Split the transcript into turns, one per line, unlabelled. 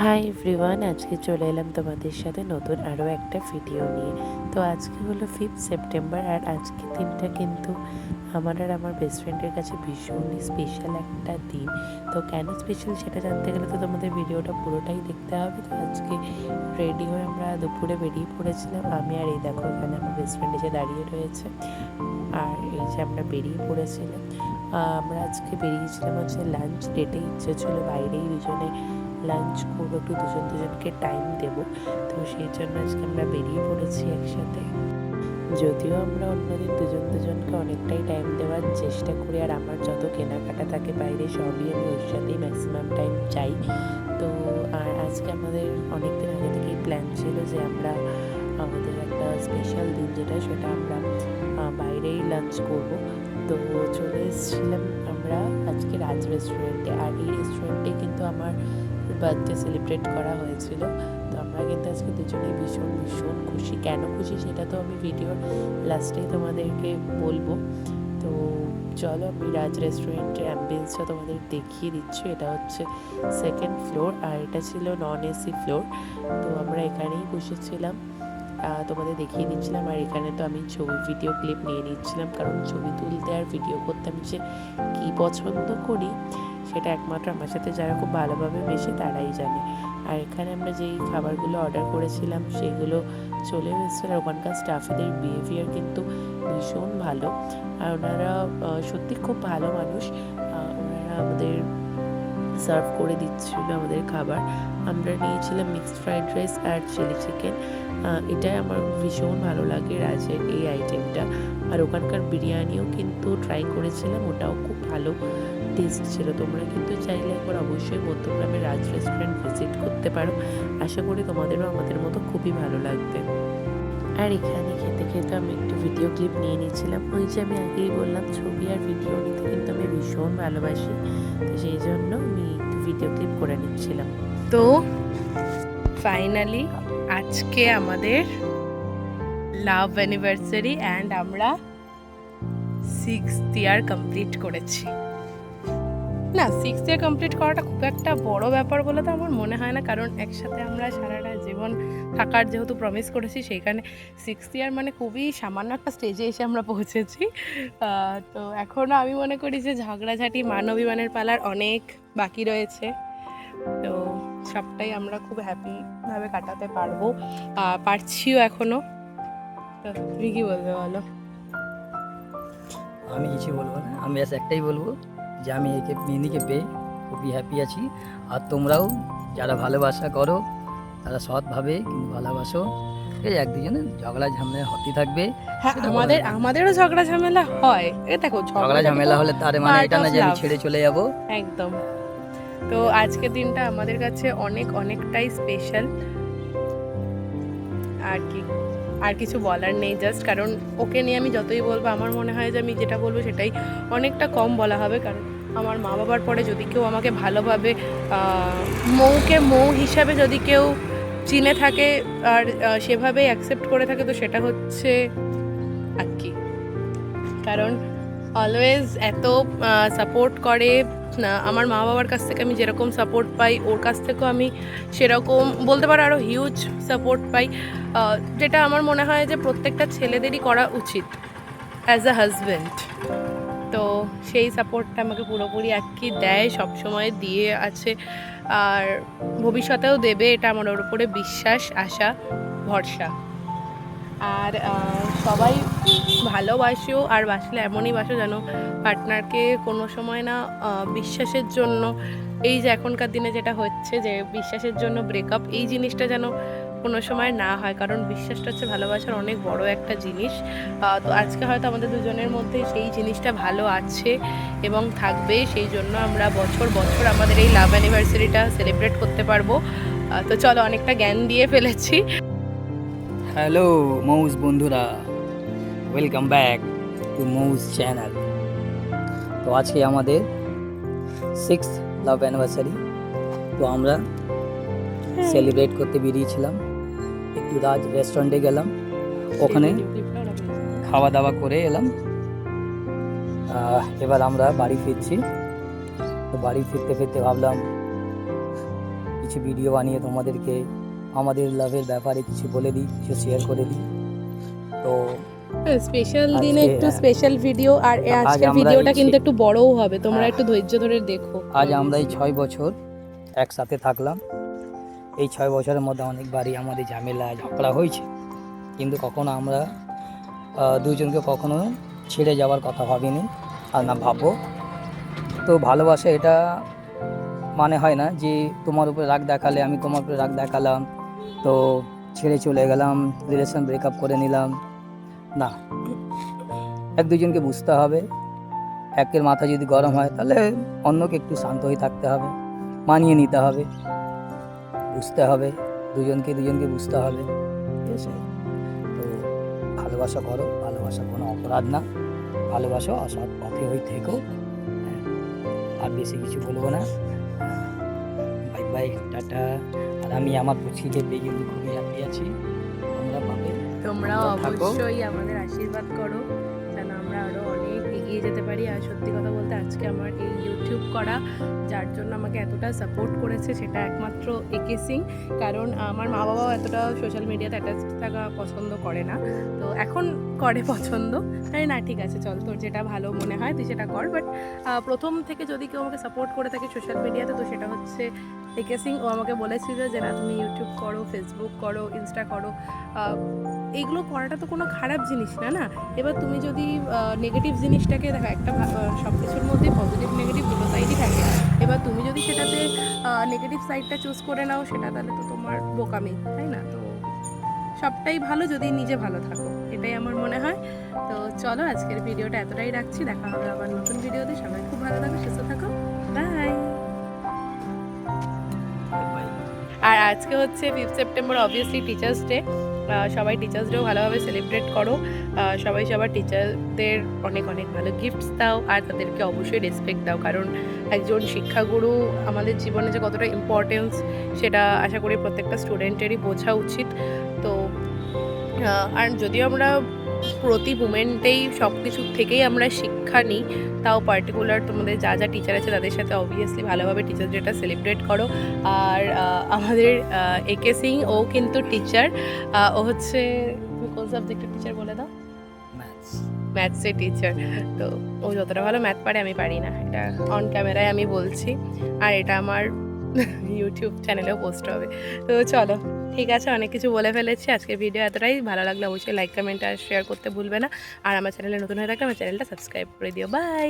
Hi everyone আজকে চলে এলাম তোমাদের সাথে নতুন আরও একটা ভিডিও নিয়ে। তো আজকে হলো ফিফথ সেপ্টেম্বর আর আজকে দিনটা কিন্তু আমার আর আমার বেস্ট ফ্রেন্ডের কাছে ভীষণই স্পেশাল একটা দিন। তো কেন স্পেশাল সেটা জানতে গেলে তো তোমাদের ভিডিওটা পুরোটাই দেখতে হবে। তো আজকে রেডি হয়ে আমরা দুপুরে বেরিয়ে পড়েছিলাম। আমি আর এই দেখো এখানে আমার বেস্ট ফ্রেন্ড এসে দাঁড়িয়ে রয়েছে। আর এই যে আমরা বেরিয়ে পড়েছিলাম। আমরা আজকে বেরিয়েছিলাম হচ্ছে লাঞ্চ ডেটে ইচ্ছে ছিল বাইরেই দুজনে লাঞ্চ করব, একটু দুজন দুজনকে টাইম দেব। তো সেই জন্য আজকে আমরা বেরিয়ে পড়েছি একসাথে। যদিও আমরা অন্যদিন দুজন দুজনকে অনেকটাই টাইম দেওয়ার চেষ্টা করি, আর আমার যত কেনাকাটা থাকে বাইরে সবই আমি ওর সাথেই ম্যাক্সিমাম টাইম চাই। তো আর আজকে আমাদের অনেক দিন আগে থেকেই প্ল্যান ছিল যে আমরা আমাদের একটা স্পেশাল দিন যেটা, সেটা আমরা বাইরেই লাঞ্চ করব। তো চলে এসেছিলাম আমরা আজকে রাজ রেস্টুরেন্টে আর এই রেস্টুরেন্টে কিন্তু আমার বার্থডে সেলিব্রেট করা হয়েছিল। তো আমরা কিন্তু আজকে দুজনেই ভীষণ ভীষণ খুশি। কেন খুশি সেটা তো আমি ভিডিওর লাস্টেই তোমাদেরকে বলব। তো চলো আমি রাজ রেস্টুরেন্টের অ্যাম্বিয়েন্সটা তোমাদের দেখিয়ে দিচ্ছি। এটা হচ্ছে সেকেন্ড ফ্লোর আর এটা ছিল নন এসি ফ্লোর তো আমরা এখানেই বসেছিলাম। তোমাদের দেখিয়ে দিচ্ছিলাম। আর এখানে তো আমি ছবি ভিডিও ক্লিপ নিয়ে নিচ্ছিলাম। কারণ ছবি তুলতে আর ভিডিও করতে আমি যে কী পছন্দ করি সেটা একমাত্র আমার সাথে যারা খুব ভালোভাবে মেশে তারাই জানে। আর এখানে আমরা যেই খাবারগুলো অর্ডার করেছিলাম, সেগুলো চলে এসেছিল আর ওখানকার স্টাফেদের বিহেভিয়ার কিন্তু ভীষণ ভালো। আর ওনারা সত্যি খুব ভালো মানুষ। ওনারা আমাদের সার্ভ করে দিচ্ছিল আমাদের খাবার। আমরা নিয়েছিলাম মিক্সড ফ্রাইড রাইস আর চিলি চিকেন এটাই আমার ভীষণ ভালো লাগে রাজের এই আইটেমটা আর ওখানকার বিরিয়ানিও কিন্তু ট্রাই করেছিলাম, ওটাও খুব ভালো। টেস্ট ছিল, তোমরা কিন্তু চাইলে একবার অবশ্যই মধ্যগ্রামের রাজ রেস্টুরেন্ট ভিজিট করতে পারো। আশা করি তোমাদেরও আমাদের মতো খুবই ভালো লাগবে। আর এখানে খেতে খেতে আমি একটু ভিডিও ক্লিপ নিয়ে নিয়েছিলাম। ওই যে আমি আগেই বললাম, ছবি আর ভিডিও নিতে কিন্তু আমি ভীষণ ভালোবাসি। তো সেই জন্য আমি একটু ভিডিও ক্লিপ করে নিচ্ছিলাম।
তো ফাইনালি আজকে আমাদের লাভ অ্যানিভার্সারি অ্যান্ড আমরা সিক্স ইয়ার কমপ্লিট করেছি। না সিক্স ইয়ার কমপ্লিট করাটা খুব একটা বড় ব্যাপার বলে তো আমার মনে হয় না। কারণ একসাথে আমরা সারাটা জীবন থাকার যেহেতু প্রমিস করেছি, সেইখানে সিক্স ইয়ার মানে খুবই সামান্য একটা স্টেজে এসে আমরা পৌঁছেছি। তো এখনও আমি মনে করি যে ঝগড়াঝাটি মান অভিমানের পালার অনেক বাকি রয়েছে। তো সবটাই আমরা খুব হ্যাপিভাবে কাটাতে পারব। পারছিও এখনও তো তুমি কি বলবে বলো?
আমি কিছু বলব না, আমি একটাই বলব। যে আমি একে মেহেন্দিকে পেয়ে খুবই হ্যাপি আছি। আর তোমরাও যারা ভালোবাসা করো তারা সৎভাবে কিন্তু ভালোবাসো। ঠিক এক দুজনে ঝগড়া ঝামেলা হতে থাকবে।
হ্যাঁ আমাদের আমাদেরও ঝগড়া ঝামেলা হয়। এ দেখো
ঝগড়া ঝামেলা হলে তার মানে এটা না যে আমি ছেড়ে চলে যাব।
একদম। তো আজকের দিনটা আমাদের কাছে অনেক অনেকটাই স্পেশাল আর কি আর কিছু বলার নেই জাস্ট কারণ ওকে নিয়ে আমি যতই বলব আমার মনে হয় যে আমি যেটা বলব সেটাই অনেকটা কম বলা হবে কারণ আমার মা বাবার পরে যদি কেউ আমাকে ভালোভাবে মৌকে মৌ হিসাবে যদি কেউ চিনে থাকে আর সেভাবেই অ্যাকসেপ্ট করে থাকে, তো সেটা হচ্ছে আক্কি। কারণ অলওয়েজ এত সাপোর্ট করে আমার মা বাবার কাছ থেকে আমি যেরকম সাপোর্ট পাই, ওর কাছ থেকেও আমি সেরকম, বলতে পারো আরও হিউজ সাপোর্ট পাই। যেটা আমার মনে হয় যে প্রত্যেকটা ছেলেদেরই করা উচিত অ্যাজ আ হাজব্যান্ড তো সেই সাপোর্টটা আমাকে পুরোপুরি একই দেয়, সবসময় দিয়ে আছে। আর ভবিষ্যতেও দেবে, এটা আমার ওর উপরে বিশ্বাস, আশা, ভরসা। আর সবাই ভালোবাসো, আর বাসলে এমনই বাসো যেন পার্টনারকে কোনো সময় না বিশ্বাসের জন্য, এই যে এখনকার দিনে যেটা হচ্ছে যে, বিশ্বাসের জন্য ব্রেকআপ এই জিনিসটা যেন কোনো সময় না হয় কারণ বিশ্বাসটা হচ্ছে ভালোবাসার অনেক বড় একটা জিনিস। তো আজকে হয়তো আমাদের দুজনের মধ্যে সেই জিনিসটা ভালো আছে এবং থাকবে সেই জন্য আমরা বছর বছর আমাদের এই লাভ অ্যানিভার্সারিটা সেলিব্রেট করতে পারব। তো চলো অনেকটা জ্ঞান দিয়ে ফেলেছি।
হ্যালো মৌস বন্ধুরা। ওয়েলকাম ব্যাক টু মৌস চ্যানেল তো আজকে আমাদের সিক্স লাভ অ্যানিভার্সারি তো আমরা সেলিব্রেট করতে বেরিয়েছিলাম। একটু রাজ রেস্টুরেন্টে গেলাম। ওখানে খাওয়া দাওয়া করে এলাম। এবার আমরা বাড়ি ফিরছি। তো বাড়ি ফিরতে ফিরতে ভাবলাম কিছু ভিডিও বানিয়ে তোমাদেরকে আমাদের লাভের ব্যাপারে কিছু বলে দিই কিছু শেয়ার করে দিই। তো
স্পেশাল দিনে একটু
হ্যাঁ।
স্পেশাল ভিডিও আর আজকের ভিডিওটা কিন্তু একটু বড়ও হবে তোমরা
হ্যাঁ।
একটু ধৈর্য ধরে দেখো।
আজ আমরা এই ছয় বছর একসাথে থাকলাম। এই ছয় বছরের মধ্যে অনেকবারই আমাদের ঝামেলা, ঝগড়া হয়েছে। কিন্তু কখনো আমরা দুজনকে কখনো ছেড়ে যাওয়ার কথা ভাবিনি আর না ভাবো তো ভালোবাসা এটা মানে হয় না যে তোমার উপরে রাগ দেখালে, আমি তোমার উপরে রাগ দেখালাম, তো ছেড়ে চলে গেলাম রিলেশন ব্রেকআপ করে নিলাম। না, এক দুজনকে বুঝতে হবে। একের মাথা যদি গরম হয়, তাহলে অন্যকে একটু শান্ত হয়ে থাকতে হবে, মানিয়ে নিতে হবে। বুঝতে হবে দুজনকে দুজনকে বুঝতে হবে। ঠিক আছে তো ভালোবাসা করো ভালোবাসা কোনো অপরাধ না। ভালোবাসো অসৎ পথে হয়ে থেকো। হ্যাঁ, আর বেশি কিছু বলব না। Bye bye tata. আর আমি আমার পুচিকে পেয়ে কিন্তু খুবই হ্যাপি আছি। তোমরা পাবে। তোমরা
অবশ্যই আমাদের আশীর্বাদ করো। এগিয়ে যেতে পারি। আর সত্যি কথা বলতে আজকে আমার এই ইউটিউব করা, যার জন্য আমাকে এতটা সাপোর্ট করেছে, সেটা একমাত্র একে সিং কারণ আমার মা বাবাও এতটা সোশ্যাল মিডিয়াতে অ্যাটাচ থাকা পছন্দ করে না। তো এখন করে পছন্দ। তাই না? ঠিক আছে, চল তোর যেটা ভালো মনে হয় তুই সেটা কর। বাট প্রথম থেকে যদি কেউ আমাকে সাপোর্ট করে থাকে সোশ্যাল মিডিয়াতে তো সেটা হচ্ছে একে সিং ও আমাকে বলেছিল যে, না, তুমি ইউটিউব করো ফেসবুক করো ইনস্টা করো। এইগুলো করাটা তো কোনো খারাপ জিনিস না না? এবার তুমি যদি নেগেটিভ জিনিসটাকে দেখো একটা সব কিছুর মধ্যে পজিটিভ নেগেটিভ দুটো সাইডই থাকে। এবার তুমি যদি সেটাতে নেগেটিভ সাইডটা চুজ করে নাও সেটা তাহলে তো তোমার বোকামি তাই না? তো সবটাই ভালো যদি নিজে ভালো থাকো এটাই আমার মনে হয়। তো চলো আজকের ভিডিওটা এতটাই রাখছি দেখা হবে আবার নতুন ভিডিওতে সবাই খুব ভালো থাকো সুস্থ থাকো বাই
বাই
আর আজকে হচ্ছে fifth September obviously teachers day সবাই টিচার্স ডেও ভালোভাবে সেলিব্রেট করো। সবাই সবার টিচারদের অনেক অনেক ভালো গিফটস দাও আর তাদেরকে অবশ্যই রেসপেক্ট দাও। কারণ একজন শিক্ষাগুরু আমাদের জীবনে যে কতটা ইম্পর্টেন্স সেটা আশা করি প্রত্যেকটা স্টুডেন্টেরই বোঝা উচিত। তো আর যদিও আমরা প্রতি মুমেন্টেই সব কিছু থেকেই আমরা শিক্ষা নিই। তাও পার্টিকুলার তোমাদের যা যা টিচার আছে তাদের সাথে অবভিয়াসলি ভালোভাবে টিচার ডেটা সেলিব্রেট করো। আর আমাদের একে সিং ও কিন্তু টিচার ও হচ্ছে তুমি কোন সাবজেক্টের টিচার বলে দাও?
ম্যাথস
ম্যাথসের টিচার তো ও যতটা ভালো ম্যাথ পারে আমি পারি না। এটা অন ক্যামেরায় আমি বলছি। আর এটা আমার ইউটিউব চ্যানেলেও পোস্ট হবে। তো চলো, ঠিক আছে, অনেক কিছু বলে ফেলেছি। আজকে ভিডিও এতটাই। ভালো লাগলে অবশ্যই লাইক কমেন্ট আর শেয়ার করতে ভুলবে না। আর আমার চ্যানেলে নতুন হয়ে থাকলে আমার চ্যানেলটা সাবস্ক্রাইব করে দিও। বাই